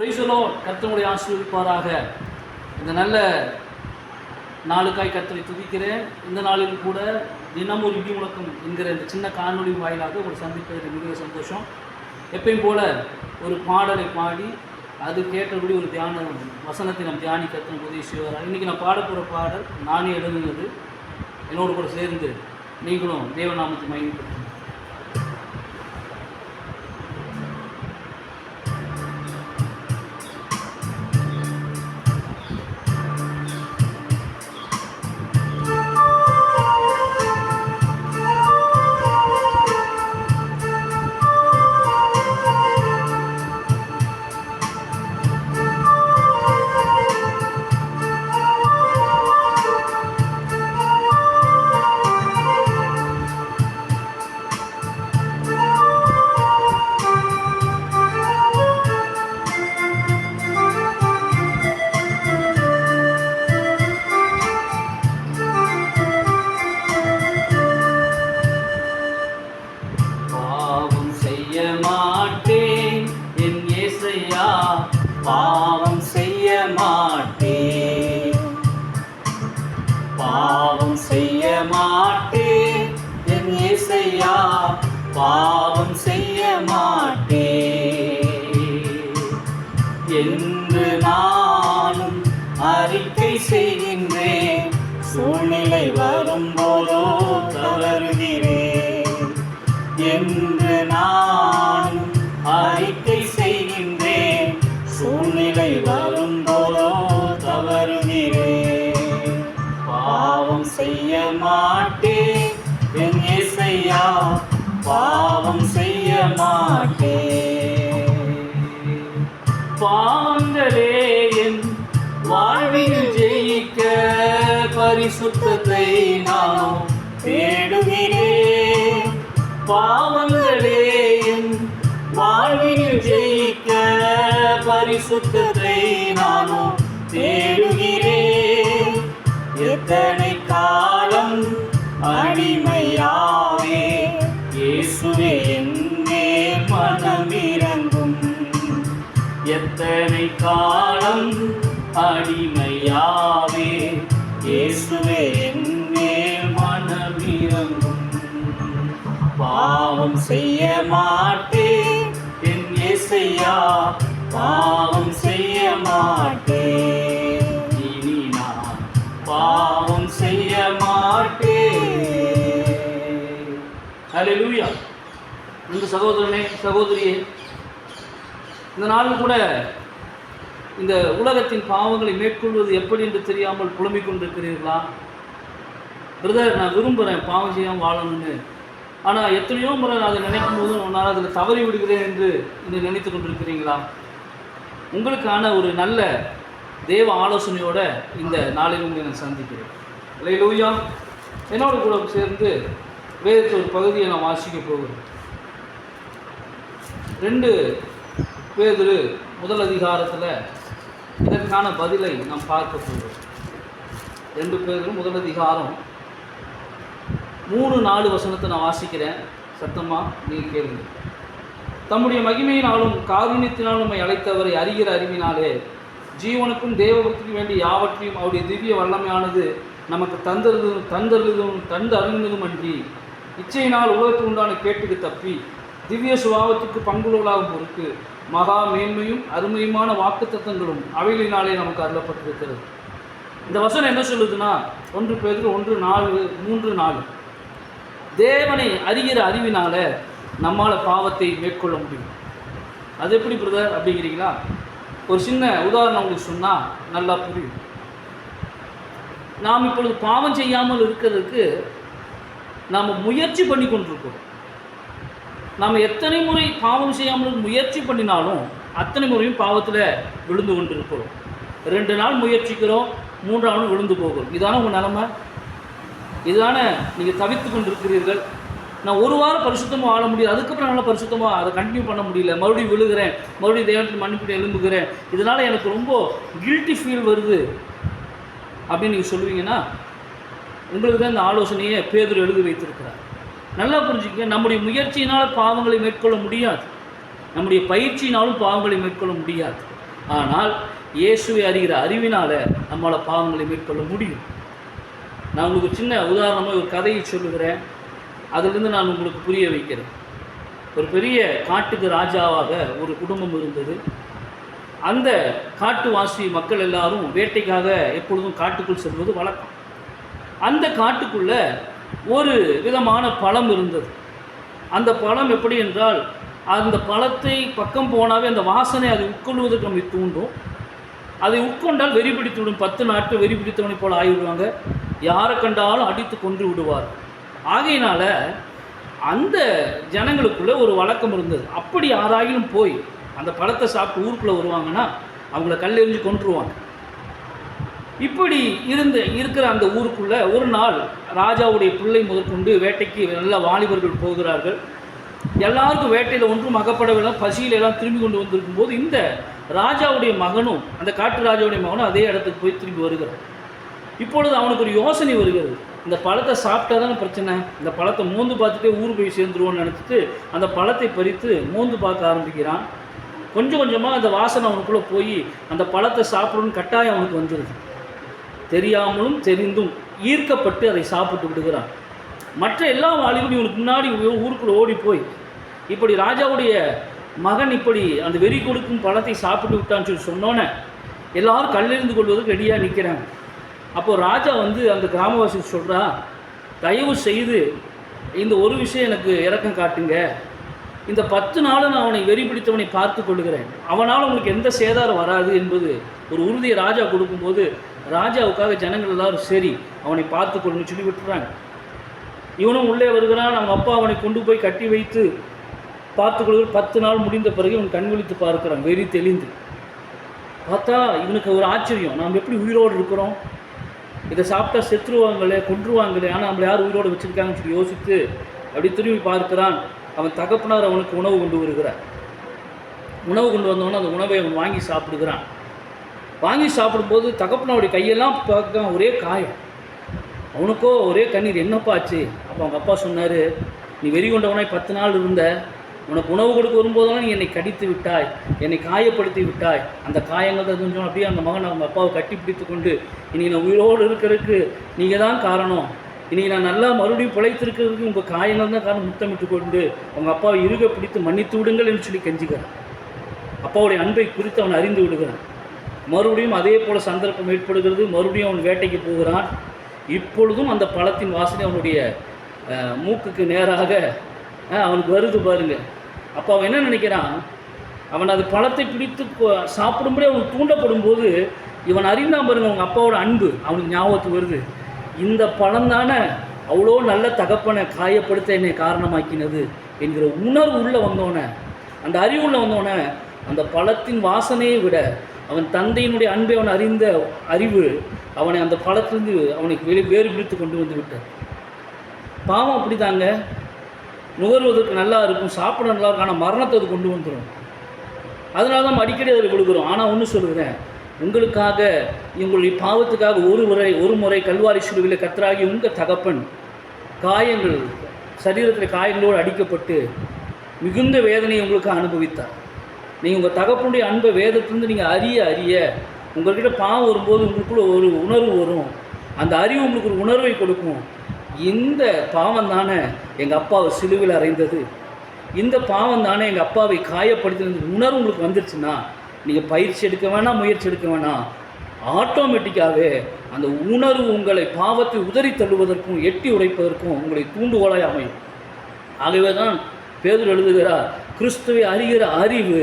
பிரைசலோ கத்தனுடைய ஆசீர்வதிப்பாராக. இந்த நல்ல நாளுக்காய் கத்தனை துதிக்கிறேன். இந்த நாளில் கூட தினம் ஒரு இடி முழக்கம் என்கிற இந்த சின்ன காணொளி வாயிலாக ஒரு சந்திப்பதில் மிக சந்தோஷம். எப்பயும் போல ஒரு பாடலை பாடி அது கேட்டபடி ஒரு தியான வசனத்தை நாம் தியானிக்க உதவி செய்வார் இன்றைக்கி நான் பாட பாடல் நானே எழுதுனது. என்னோடு கூட சேர்ந்து நீங்களும் தேவநாமத்தை மயங்கப்படுத்துங்க பாவம் செய்ய மாட்டேன் பாவம் செய்ய மாட்டேன் என் செய்யா பாவம் செய்ய மாட்டேன் என்று நானும் அறிக்கை செய்கின்றேன். சூழ்நிலை வரும்போதோ தவறுகிறேன் என்று நான் வரும்போதோ தவறுகிறே. பாவம் செய்ய மாட்டேன் என் இசையா பாவம் செய்ய மாட்டேன். பாவங்களே என் வாழ்வில் ஜெயிக்க பரிசுத்தத்தை நானும் தேடுகிறேன். பாவங்களே என் வாழ்வில் ஜெயிக்க பரிசுத்தத்தை எத்தனை காலம் அடிமையாவே. இயேசுவே என்னே மனமிறங்கும் பாவம் செய்ய மாட்டேன் என் இயேசையா பாவம் செய்ய மாட்டேன் இனி நான் பாவம் செய்ய மாட்டேன். ஹalleluya. இந்த சகோதரனே சகோதரியே இந்த நாளில் கூட இந்த உலகத்தின் பாவங்களை மேற்கொள்வது எப்படி என்று தெரியாமல் புலம்பிக் கொண்டிருக்கிறீர்களா? பிரதர் நான் விரும்புகிறேன் பாவம் செய்யாமல் வாழணும்னு. ஆனால் எத்தனையோ முறை நான் அதை நினைக்கும் போது நான் அதில் தவறி விடுகிறேன் என்று இன்று நினைத்து கொண்டிருக்கிறீங்களா? உங்களுக்கான ஒரு நல்ல தேவ ஆலோசனையோட இந்த நாளில் உங்களை நான் சந்திக்கிறேன். இல்லை லூயா என்னோட கூட சேர்ந்து வேதத்தை ஒரு பகுதியை நான் வாசிக்க போகிறேன் ரெண்டு பேதுரு முதல் அதிகாரத்தில் இதற்கான பதிலை நாம் பார்க்க போகிறோம். ரெண்டு பேரும் முதல் அதிகாரம். மூணு நாலு வசனத்தை நான் வாசிக்கிறேன். சத்தமாக நீங்கள் கேளுங்க. தம்முடைய மகிமையினாலும் காருண்யத்தினாலும் நம்மை அழைத்தவரை அறிகிற அறிவினாலே ஜீவனுக்கும் தேவபக்திக்கும் வேண்டிய யாவற்றையும் அவருடைய திவ்ய வல்லமையானது நமக்கு தந்தருதும் தந்தருதும் தந்து அறிந்ததும் அன்றி இச்சையினால் உலகத்துக்கு உண்டான கேட்டுக்கு தப்பி திவ்ய சுபாவத்துக்கு பங்குள்ளவளாகும் பொருட்டு மகா மேன்மையும் அருமையுமான வாக்குத்தத்தங்களும் அவைகளினாலே நமக்கு அருளப்பட்டிருக்கிறது. இந்த வசனம் என்ன சொல்லுதுன்னா ஒன்று பேருக்கு ஒன்று நாலு மூன்று நாலு. தேவனை அறிகிற அறிவினால நம்மால் பாவத்தை மேற்கொள்ள முடியும். அது எப்படி பிரதர் அப்படிங்கிறீங்களா? ஒரு சின்ன உதாரணம் உங்களுக்கு சொன்னால் நல்லா புரியும். நாம் இப்பொழுது பாவம் செய்யாமல் இருக்கிறதுக்கு நாம் முயற்சி பண்ணி கொண்டிருக்கிறோம் நாம் எத்தனை முறை பாவம் செய்யாமல் முயற்சி பண்ணினாலும் அத்தனை முறையும் பாவத்தில் விழுந்து கொண்டிருக்கிறோம். ரெண்டு நாள் முயற்சிக்கிறோம் மூன்றாம் நாள் விழுந்து போகிறோம் இதான உங்கள் நிலமை? இதுதானே நீங்கள் தவித்து கொண்டிருக்கிறீர்கள். நான் ஒரு வாரம் பரிசுத்தமாக வாழ முடியாது அதுக்கப்புறம் நல்லா பரிசுத்தமாக அதை கண்டினியூ பண்ண முடியல. மறுபடியும் விழுகிறேன் மறுபடியும் தேவனுக்கு மன்னிப்பு எலும்புகிறேன் இதனால் எனக்கு ரொம்ப கில்ட்டி ஃபீல் வருது. அப்படின்னு நீங்கள் சொல்லுவீங்கன்னா உங்களுக்கு தான் இந்த ஆலோசனையை பேதர் எழுதி வைத்திருக்கிறார். நல்லா புரிஞ்சுக்கங்க. நம்முடைய முயற்சியினால் பாவங்களை மேற்கொள்ள முடியாது. நம்முடைய பயிற்சியினாலும் பாவங்களை மேற்கொள்ள முடியாது. ஆனால் இயேசுவை அறிகிற அறிவினால் நம்மளால் பாவங்களை மேற்கொள்ள முடியும். நான் உங்களுக்கு சின்ன உதாரணமாக ஒரு கதையை சொல்லுகிறேன். அதிலிருந்து நான் உங்களுக்கு புரிய வைக்கிறேன். ஒரு பெரிய காட்டுக்கு ராஜாவாக ஒரு குடும்பம் இருந்தது. அந்த காட்டுவாசி மக்கள் எல்லாரும் வேட்டைக்காக எப்பொழுதும் காட்டுக்குள் செல்வது வழக்கம். அந்த காட்டுக்குள்ளே ஒரு விதமான பழம் இருந்தது. அந்த பழம் எப்படி என்றால் அந்த பழத்தை பக்கம் போனாவே அந்த வாசனை அதை உட்கொள்வதற்கு நம்மை தூண்டும். அதை உட்கொண்டால் வெறி பிடித்து விடும். பத்து நாட்கள் வெறி பிடித்தவனை போல் ஆகிவிடுவாங்க. யாரை கண்டாலும் அடித்து கொன்று விடுவார். ஆகையினால அந்த ஜனங்களுக்குள்ள ஒரு வழக்கம் இருந்தது. அப்படி யாராயிலும் போய் அந்த பழத்தை சாப்பிட்டு ஊருக்குள்ளே வருவாங்கன்னா அவங்கள கல்லெறிஞ்சு கொன்றுவாங்க இப்படி இருந்து இருக்கிற அந்த ஊருக்குள்ளே ஒரு நாள் ராஜாவுடைய பிள்ளை முதற்கொண்டு வேட்டைக்கு நல்ல வாலிபர்கள் போகிறார்கள். எல்லாருக்கும் வேட்டையில் ஒன்றும் அகப்படவில்லை. பசியில் எல்லாம் திரும்பி கொண்டு வந்திருக்கும் போது இந்த ராஜாவுடைய மகனும் அந்த காட்டு ராஜாவுடைய மகனும் அதே இடத்துக்கு போய் திரும்பி வருகிறார். இப்பொழுது அவனுக்கு ஒரு யோசனை வருகிறது. இந்த பழத்தை சாப்பிட்டா தானே பிரச்சனை? இந்த பழத்தை மோந்து பார்த்துட்டே ஊர் போய் சேர்ந்துருவோன்னு நினச்சிட்டு அந்த பழத்தை பறித்து மோந்து பார்க்க ஆரம்பிக்கிறான். கொஞ்சம் கொஞ்சமாக அந்த வாசனை அவனுக்குள்ளே போய் அந்த பழத்தை சாப்பிடணும்னு கட்டாயம் அவனுக்கு வந்துடுது தெரியாமலும் தெரிந்தும் ஈர்க்கப்பட்டு அதை சாப்பிட்டு விடுகிறான். மற்ற எல்லா வாலிபும் இவனுக்கு முன்னாடி ஊருக்குள்ளே ஊருக்குள்ள ஓடி போய் இப்படி ராஜாவுடைய மகன் இப்படி அந்த வெறி கொடுக்கும் பழத்தை சாப்பிட்டு விட்டான்னு சொல்லி சொன்னோன்னே எல்லாரும் கல்லெறிந்து கொள்வதற்கு ரெடியாக நிற்கிறாங்க அப்போது ராஜா வந்து அந்த கிராமவாசி சொல்கிறா தயவு செய்து இந்த ஒரு விஷயம் எனக்கு இறக்கம் காட்டுங்க. இந்த பத்து நாளும் நான் அவனை வெறி பிடித்தவனை பார்த்து கொள்கிறேன் அவனால் உங்களுக்கு எந்த சேதாரம் வராது என்பது ஒரு உறுதியை ராஜா கொடுக்கும்போது ராஜாவுக்காக ஜனங்கள் எல்லாரும் சரி அவனை பார்த்து கொள்ளுன்னு சொல்லி விட்டுறாங்க. இவனும் உள்ளே வருகிறான் அவங்க அப்பா அவனை கொண்டு போய் கட்டி வைத்து பார்த்து பத்து நாள் முடிந்த பிறகு இவன் கண் விழித்து பார்க்கிறான் வெறி தெளிந்து. பார்த்தா இவனுக்கு ஒரு ஆச்சரியம் நாம் எப்படி உயிரோடு இருக்கிறோம்? இதை சாப்பிட்டா செத்துருவாங்களே கொன்றுவாங்களே ஆனால் நம்மளை யார் உயிரோடு வச்சுருக்காங்கன்னு சொல்லி யோசித்து அப்படி திரும்பி பார்க்கிறான். அவன் தகப்பனார் அவனுக்கு உணவு கொண்டு வருகிறார். உணவு கொண்டு வந்தவொடனே அந்த உணவை அவன் வாங்கி சாப்பிடுகிறான். வாங்கி சாப்பிடும்போது தகப்பனோடைய கையெல்லாம் பார்க்க ஒரே காயம். அவனுக்கோ ஒரே கண்ணீர் என்னப்பா ஆச்சு? அப்போ அவங்க அப்பா சொன்னார் நீ வெறி கொண்டவனாய் பத்து நாள் இருந்த. உனக்கு உணவு கொடுக்க வரும்போதெல்லாம் நீ என்னை கடித்து விட்டாய் என்னை காயப்படுத்தி விட்டாய். அந்த காயங்கள் கொஞ்சம் அப்படியே அந்த மகன் அவங்க அப்பாவை கட்டி பிடித்து கொண்டு இன்னைக்கு நான் உயிரோடு இருக்கிறதுக்கு நீங்கள் தான் காரணம். இன்னைக்கு நான் நல்லா மறுபடியும் பிழைத்திருக்கிறதுக்கு உங்கள் காயங்கள் தான் காரணம். முத்தமிட்டு கொண்டு உங்கள் அப்பாவை இறுக பிடித்து மன்னித்து விடுங்கள் என்று சொல்லி கெஞ்சுகிறான் அப்பாவுடைய அன்பை குறித்து அவன் அறிந்து விடுகிறான். மறுபடியும் அதே போல் சந்தர்ப்பம் ஏற்படுகிறது. மறுபடியும் அவன் வேட்டைக்கு போகிறான். இப்பொழுதும் அந்த பழத்தின் வாசனை அவனுடைய மூக்குக்கு நேராக அவனுக்கு வருது பாருங்க. அப்போ அவன் என்ன நினைக்கிறான்? அவன் அது பழத்தை பிடித்து சாப்பிடும்படி அவனுக்கு தூண்டப்படும் போது இவன் அறிந்தான் பாருங்க அவங்க அப்பாவோட அன்பு. அவனுக்கு ஞாபகத்துக்கு வருது. இந்த பழம் தானே அவ்வளோ நல்ல தகப்பனை காயப்படுத்த என்னை காரணமாக்கினது என்கிற உணர்வு உள்ளே வந்தோடனே அந்த அறிவு உள்ளே வந்தோடனே அந்த பழத்தின் வாசனையை விட அவன் தந்தையினுடைய அன்பை அவன் அறிந்த அறிவு அவனை அந்த பழத்திலிருந்து அவனுக்கு வெளி வேறு பிடித்து கொண்டு வந்து விட்டார் பாவம் அப்படிதாங்க. நுகர்வதற்கு நல்லா இருக்கும் சாப்பிட நல்லா இருக்கும் ஆனால் மரணத்தை அது கொண்டு வந்துடும் அதனால தான் அடிக்கடி அதில் கொடுக்குறோம் ஆனால் ஒன்று சொல்கிறேன் உங்களுக்காக உங்களுடைய பாவத்துக்காக ஒரு முறை ஒரு முறை கல்வாரி சுடுவில் கத்தராகி உங்கள் தகப்பன் காயங்கள் சரீரத்தில் காயங்களோடு அடிக்கப்பட்டு மிகுந்த வேதனையை உங்களுக்கு அனுபவித்தார். நீங்கள் உங்கள் தகப்பனுடைய அன்பை வேதத்துலேருந்து நீங்கள் அறிய அறிய உங்கள்கிட்ட பாவம் வரும்போது உங்களுக்குள்ள ஒரு உணர்வு வரும். அந்த அறிவு உங்களுக்கு ஒரு உணர்வை கொடுக்கும். இந்த பாவம் தானே எங்கள் அப்பாவை சிலுவில் அறைந்தது. இந்த பாவம் தானே எங்கள் அப்பாவை காயப்படுத்தினது. உணர்வு உங்களுக்கு வந்துருச்சுன்னா நீங்கள் பயிற்சி எடுக்க வேணாம் முயற்சி எடுக்க வேணாம். ஆட்டோமேட்டிக்காகவே அந்த உணர்வு உங்களை பாவத்தை உதறி தள்ளுவதற்கும் எட்டி உடைப்பதற்கும் உங்களை தூண்டுகோலாய் அமையும். ஆகவே தான் பேதர் எழுதுகிறார் கிறிஸ்துவை அறிகிற அறிவு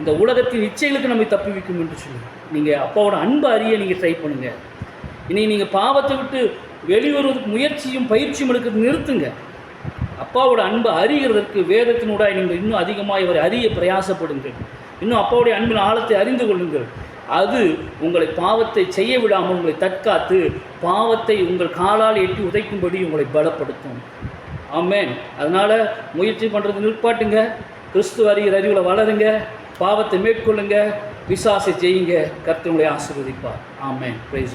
இந்த உலகத்தின் இச்சைகளுக்கு நம்மை தப்புவிக்கும் என்று சொல்லி. நீங்கள் அப்பாவோட அன்பை அறிய நீங்கள் ட்ரை பண்ணுங்கள் இனி நீங்கள் பாவத்தை விட்டு வெளிவருவதற்கு முயற்சியும் பயிற்சியும் எடுக்கிறது நிறுத்துங்க. அப்பாவோட அன்பை அறிகிறதற்கு வேதத்தினூடாய் நீங்கள் இன்னும் அதிகமாக இவரை அறிய பிரயாசப்படுங்கள். இன்னும் அப்பாவுடைய அன்பின் ஆழத்தை அறிந்து கொள்ளுங்கள். அது உங்களை பாவத்தை செய்ய விடாமல் உங்களை தற்காத்து பாவத்தை உங்கள் காலால் எட்டி உதைக்கும்படி உங்களை பலப்படுத்தும். ஆமேன். அதனால் முயற்சி பண்ணுறது நிற்பாட்டுங்க. கிறிஸ்துவ அறிகிற அறிவில் வளருங்க. பாவத்தை மேற்கொள்ளுங்க விசாசை செய்யுங்க கர்த்தர் உங்களை ஆசீர்வதிப்பார். ஆமென். பிரைஸ்